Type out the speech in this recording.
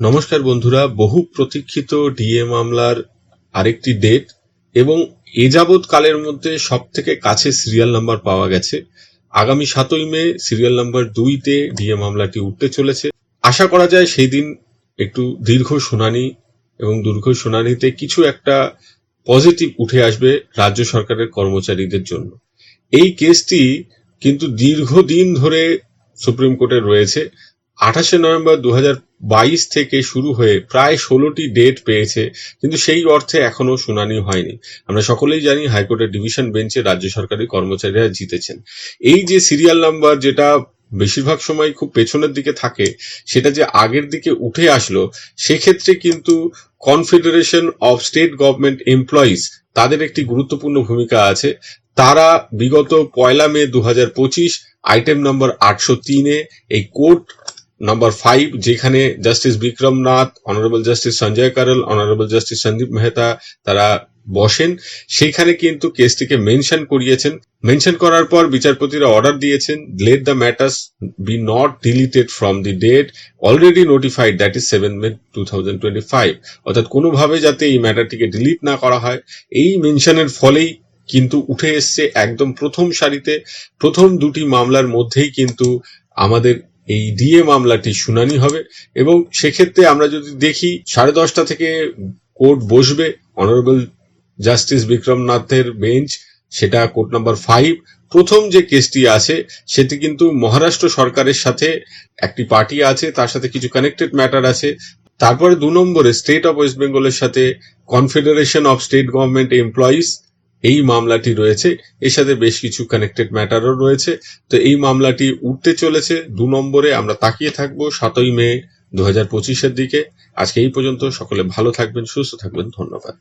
নমস্কার বন্ধুরা, বহু প্রতীক্ষিত ডিএ মামলার আরেকটি ডেট এবং এ যাবৎ কালের মধ্যে সব থেকে কাছে সিরিয়াল নাম্বার পাওয়া গেছে। আগামী সাতই মে সিরিয়াল নাম্বার দুইতে ডিএ মামলাটি উঠতে চলেছে। আশা করা যায় সেই দিন একটু দীর্ঘ শুনানি এবং দীর্ঘ শুনানিতে কিছু একটা পজিটিভ উঠে আসবে রাজ্য সরকারের কর্মচারীদের জন্য। এই কেসটি কিন্তু দীর্ঘদিন ধরে সুপ্রিম কোর্টে রয়েছে। আঠাশে নভেম্বর দু বাইশ থেকে শুরু হয়ে প্রায় ষোলোটি ডেট পেয়েছে, কিন্তু সেই অর্থে এখনও শুনানি হয়নি। আমরা সকলেই জানি হাইকোর্টের ডিভিশন বেঞ্চে রাজ্য সরকারি কর্মচারীরা জিতেছেন। এই যে সিরিয়াল নাম্বার যেটা বেশিরভাগ সময় খুব পেছনের দিকে থাকে, সেটা যে আগের দিকে উঠে আসলো, সেক্ষেত্রে কিন্তু confederation of state government employees তাদের একটি গুরুত্বপূর্ণ ভূমিকা আছে। তারা বিগত পয়লা মে দু আইটেম নম্বর আটশো তিনে এই কোর্ট নাম্বার ফাইভ যেখানে justice Vikram Nath honourable justice Sanjay Karol honourable justice Sandeep Mehta তারা বসেন। সেখানে কিন্তু কেসটিকে মেনশন করিয়েছেন। মেনশন করার পর বিচারপতিরা অর্ডার দিয়েছেন let the matters be not deleted from the date already notified that is seven May two thousand twenty five অর্থাৎ কোনোভাবে যাতে এই ম্যাটারটিকে ডিলিট না করা হয়। এই মেনশনের ফলেই কিন্তু উঠে এসছে একদম প্রথম সারিতে। প্রথম দুটি মামলার মধ্যেই কিন্তু আমাদের এই ডিএ মামলাটি শুনানি হবে এবং সেক্ষেত্রে আমরা যদি দেখি সাড়ে দশটা থেকে কোর্ট বসবে, অনারেবল জাস্টিস বিক্রম নাথের বেঞ্চ, সেটা কোর্ট নাম্বার ফাইভ। প্রথম যে কেসটি আছে, সেটি কিন্তু মহারাষ্ট্র সরকারের সাথে একটি পার্টি আছে, তার সাথে কিছু কানেক্টেড ম্যাটার আছে। তারপরে দু নম্বরে স্টেট অফ ওয়েস্ট বেঙ্গলের সাথে confederation of state government employees এই মামলাটি রয়েছে। এর সাথে বেশ কিছু কানেক্টেড ম্যাটারও রয়েছে। তো এই মামলাটি উঠতে চলেছে দু নম্বরে। আমরা তাকিয়ে থাকব সাতই মে দু হাজার পঁচিশের দিকে। আজকে এই পর্যন্ত। সকলে ভালো থাকবেন, সুস্থ থাকবেন। ধন্যবাদ।